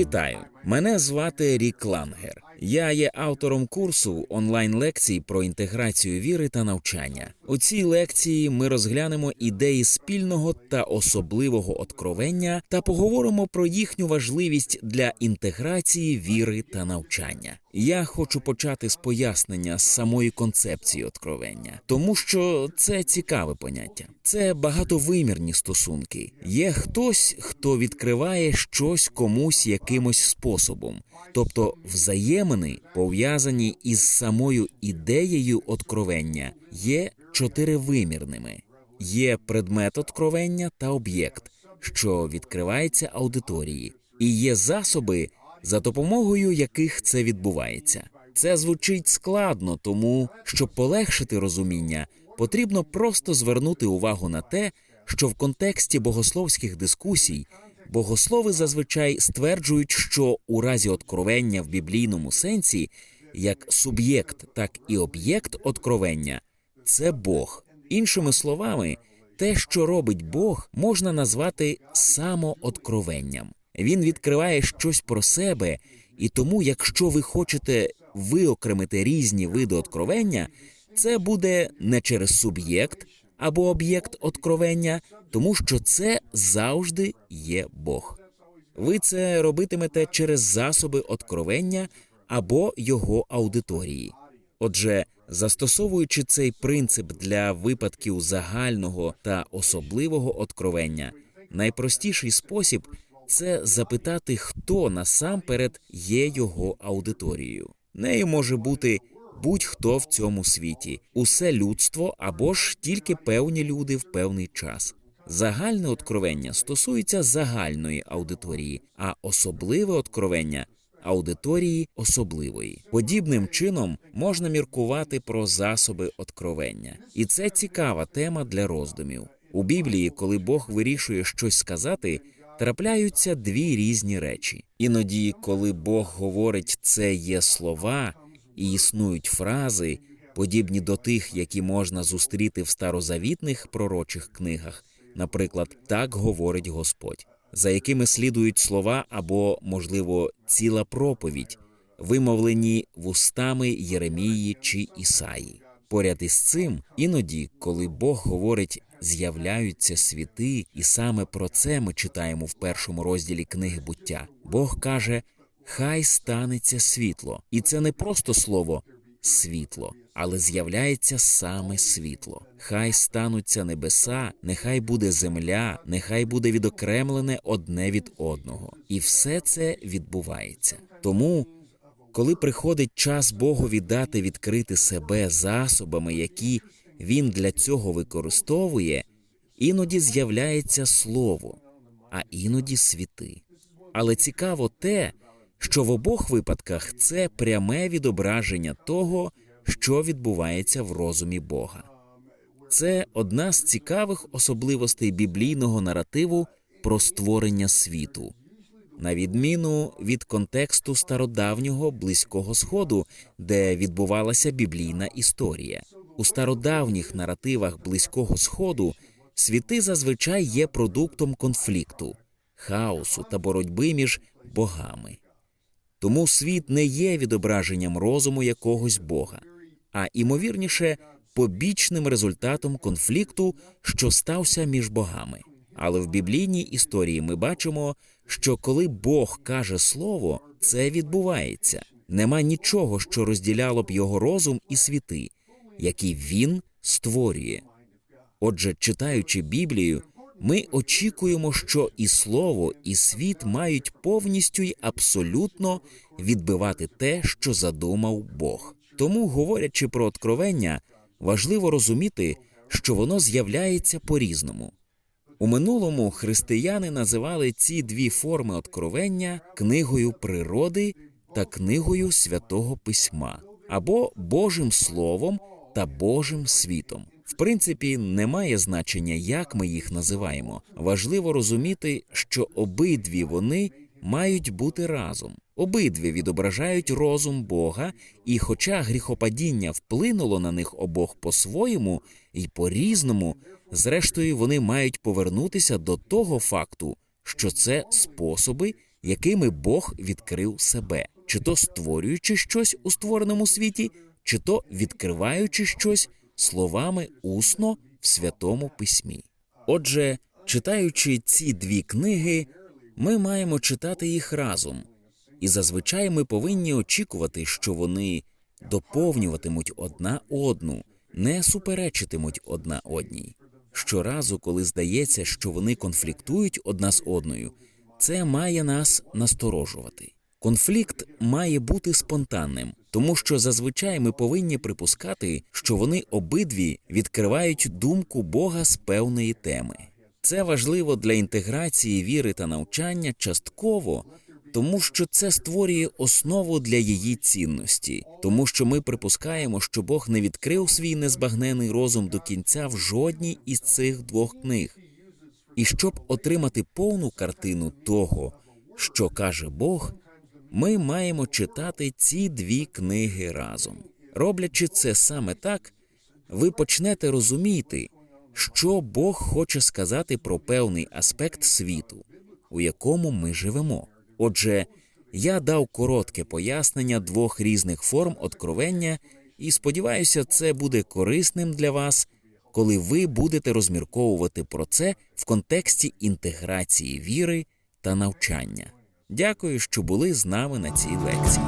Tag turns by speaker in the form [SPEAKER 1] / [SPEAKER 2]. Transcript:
[SPEAKER 1] Вітаю! Мене звати Рік Лангер. Я є автором курсу онлайн-лекцій про інтеграцію віри та навчання. У цій лекції ми розглянемо ідеї спільного та особливого откровення та поговоримо про їхню важливість для інтеграції віри та навчання. Я хочу почати з пояснення самої концепції откровення, тому що це цікаве поняття. Це багатовимірні стосунки. Є хтось, хто відкриває щось комусь якимось способом, тобто взаємини, пов'язані із самою ідеєю откровення, є чотиривимірними. Є предмет откровення та об'єкт, що відкривається аудиторії, і є засоби, за допомогою яких це відбувається. Це звучить складно, тому щоб полегшити розуміння, потрібно просто звернути увагу на те, що в контексті богословських дискусій богослови зазвичай стверджують, що у разі откровення в біблійному сенсі як суб'єкт, так і об'єкт откровення це Бог. Іншими словами, те, що робить Бог, можна назвати самооткровенням. Він відкриває щось про себе, і тому, якщо ви хочете виокремити різні види откровення, це буде не через суб'єкт або об'єкт откровення, тому що це завжди є Бог. Ви це робитимете через засоби откровення або його аудиторії. Отже, застосовуючи цей принцип для випадків загального та особливого откровення, найпростіший спосіб це запитати, хто насамперед є його аудиторією. Нею може бути будь-хто в цьому світі, усе людство або ж тільки певні люди в певний час. Загальне откровення стосується загальної аудиторії, а особливе откровення аудиторії особливої. Подібним чином можна міркувати про засоби откровення, і це цікава тема для роздумів. У Біблії, коли Бог вирішує щось сказати, трапляються дві різні речі. Іноді, коли Бог говорить, це є слова і існують фрази, подібні до тих, які можна зустріти в старозавітних пророчих книгах, наприклад, так говорить Господь, за якими слідують слова або, можливо, ціла проповідь, вимовлені вустами Єремії чи Ісаї. Поряд із цим, іноді, коли Бог говорить, з'являються світи, і саме про це ми читаємо в першому розділі книги буття. Бог каже: Хай станеться світло, і це не просто слово світло, але з'являється саме світло. Хай стануться небеса, нехай буде земля, нехай буде відокремлене одне від одного, і все це відбувається. Тому коли приходить час Богові дати відкрити себе засобами, які він для цього використовує, іноді з'являється слово, а іноді світи. Але цікаво те, що в обох випадках це пряме відображення того, що відбувається в розумі Бога. Це одна з цікавих особливостей біблійного наративу про створення світу на відміну від контексту стародавнього близького сходу, де відбувалася біблійна історія. У стародавніх наративах близького сходу світи зазвичай є продуктом конфлікту, хаосу та боротьби між богами. Тому світ не є відображенням розуму якогось бога, а імовірніше побічним результатом конфлікту, що стався між богами. Але в біблійній історії ми бачимо, що коли Бог каже слово, це відбувається. Нема нічого, що розділяло б його розум і світи, які він створює. Отже, читаючи Біблію, ми очікуємо, що і слово, і світ мають повністю й абсолютно відбивати те, що задумав Бог. Тому, говорячи про откровення, важливо розуміти, що воно з'являється по різному. У минулому християни називали ці дві форми откровення книгою природи та книгою святого письма або Божим Словом та Божим світом. В принципі, немає значення, як ми їх називаємо. Важливо розуміти, що обидві вони мають бути разом. Обидві відображають розум Бога, і, хоча гріхопадіння вплинуло на них обох по-своєму і по-різному, зрештою вони мають повернутися до того факту, що це способи, якими Бог відкрив себе, чи то створюючи щось у створеному світі, чи то відкриваючи щось словами усно в святому письмі. Отже, читаючи ці дві книги, ми маємо читати їх разом, і зазвичай ми повинні очікувати, що вони доповнюватимуть одна одну, не суперечитимуть одна одній. Щоразу, коли здається, що вони конфліктують одна з одною, це має нас насторожувати. Конфлікт має бути спонтанним, тому що зазвичай ми повинні припускати, що вони обидві відкривають думку Бога з певної теми. Це важливо для інтеграції віри та навчання частково, тому що це створює основу для її цінності, тому що ми припускаємо, що Бог не відкрив свій незбагнений розум до кінця в жодній із цих двох книг. І щоб отримати повну картину того, що каже Бог, ми маємо читати ці дві книги разом. Роблячи це саме так, ви почнете розуміти, що Бог хоче сказати про певний аспект світу, у якому ми живемо. Отже, я дав коротке пояснення двох різних форм откровення, і сподіваюся, це буде корисним для вас, коли ви будете розмірковувати про це в контексті інтеграції віри та навчання. Дякую, що були з нами на цій лекції.